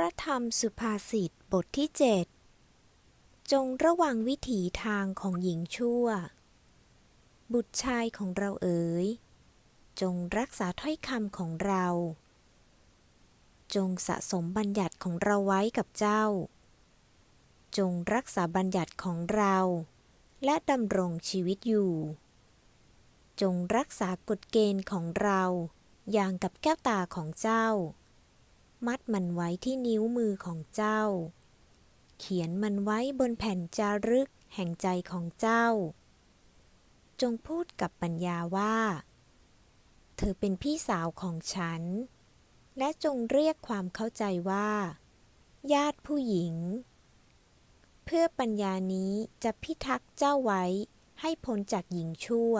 ระธรรมสุภาษิตบทที่เจ็ดจงระวังวิถีทางของหญิงชั่ว บุตรชายของเราเอ๋ย จงรักษาถ้อยคำของเรา จงสะสมบัญญัติของเราไว้กับเจ้า จงรักษาบัญญัติของเรา และดำรงชีวิตอยู่ จงรักษากฎเกณฑ์ของเราอย่างกับแก้วตาของเจ้า มัดมันไว้ที่นิ้วมือของเจ้า เขียนมันไว้บนแผ่นจารึกแห่งใจของเจ้า จงพูดกับปัญญาว่า เธอเป็นพี่สาวของฉัน และจงเรียกความเข้าใจว่า ญาติผู้หญิง เพื่อปัญญานี้จะพิทักษ์เจ้าไว้ให้พ้นจากหญิงชั่ว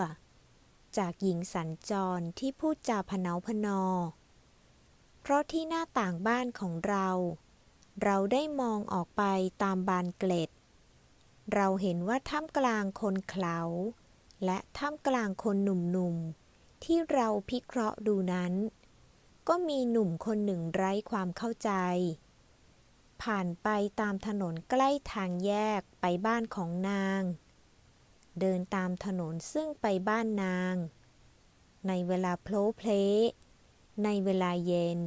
จากหญิงสัญจรที่พูดจาพเนาพนอ เพราะที่หน้าต่างบ้านของเรา เราได้มองออกไปตามบานเกล็ด เราเห็นว่าท่ามกลางคนเขาและท่ามกลางคนหนุ่มๆ ที่เราพิเคราะห์ดูนั้น ก็มีหนุ่มคนหนึ่งไร้ความเข้าใจ ผ่านไปตามถนนใกล้ทางแยกไปบ้านของนาง เดินตามถนนซึ่งไปบ้านนาง ในเวลาโพลเพล ในเวลาเย็น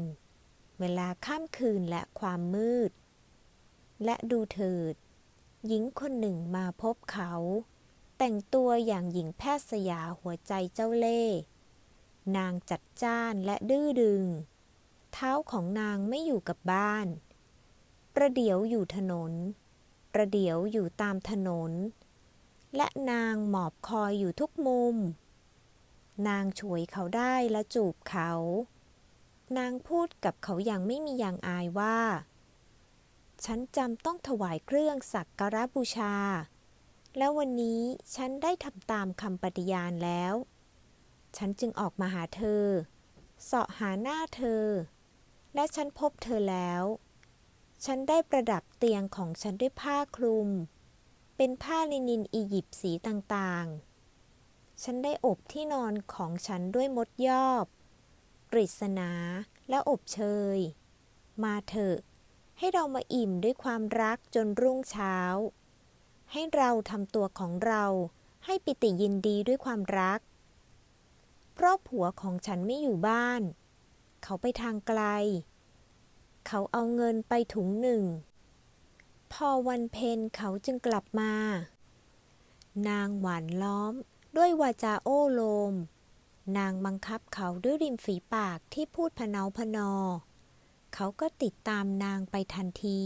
เวลาค่ำคืนและความมืด และดูเถิด หญิงคนหนึ่งมาพบเขา แต่งตัวอย่างหญิงแพทย์สยาหัวใจเจ้าเล่ห์นางจัดจ้านและดื้อดึง เท้าของนางไม่อยู่กับบ้าน ประเดี๋ยวอยู่ถนน ประเดี๋ยวอยู่ตามถนน และนางหมอบคอยอยู่ทุกมุม นางฉวยเขาได้และจูบเขา นางพูดกับเขาอย่างไม่มีอย่างอายว่า ฉันจำต้องถวายเครื่องสักการะบูชา และวันนี้ฉันได้ทำตามคำปฏิญาณแล้ว ฉันจึงออกมาหาเธอ เสาะหาหน้าเธอ และฉันพบเธอแล้ว ฉันได้ประดับเตียงของฉันด้วยผ้าคลุม เป็นผ้าลินินอียิปต์สีต่างๆ ฉันได้อบที่นอนของฉันด้วยมดยอบ กฤษณาและอบเชย มาเถอะ ให้เรามาอิ่มด้วยความรักจนรุ่งเช้า ให้เราทำตัวของเราให้ปิติยินดีด้วยความรัก เพราะผัวของฉันไม่อยู่บ้าน เขาไปทางไกล เขาเอาเงินไปถุงหนึ่ง พอวันเพ็ญเขาจึงกลับมา นางหวานล้อมด้วยวาจาโอ้โลม นางบังคับเขาด้วยริมฝีปากที่พูดพเนาพนอ เขาก็ติดตามนางไปทันที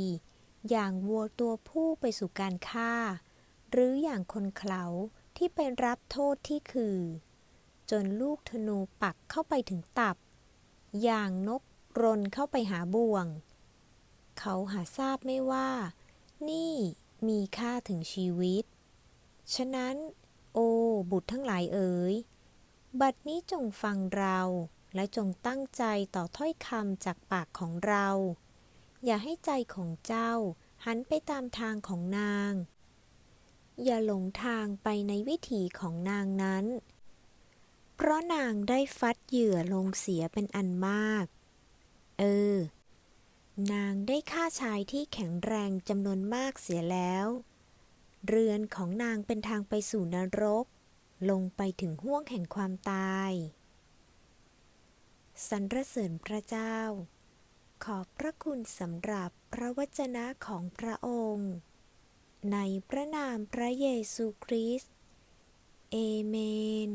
อย่างวัวตัวผู้ไปสู่การฆ่า หรืออย่างคนเขาที่ไปรับโทษที่คือ จนลูกธนูปักเข้าไปถึงตับ อย่างนกรนเข้าไปหาบ่วง เขาหาทราบไม่ว่า นี่มีค่าถึงชีวิต ฉะนั้น โอ้บุตรทั้งหลายเอ๋ย บัดนี้จงฟังเราและจงตั้งใจต่อถ้อยคำจากปากของเรา อย่าให้ใจของเจ้าหันไปตามทางของนาง อย่าหลงทางไปในวิถีของนางนั้น เพราะนางได้ฟัดเหยื่อลงเสียเป็นอันมาก เออ นางได้ฆ่าชายที่แข็งแรงจำนวนมากเสียแล้ว เรือนของนางเป็นทางไปสู่นรก ลงไปถึงห้วงแห่งความตาย สรรเสริญพระเจ้า ขอบพระคุณสำหรับพระวจนะของพระองค์ ในพระนามพระเยซูคริสต์เอเมน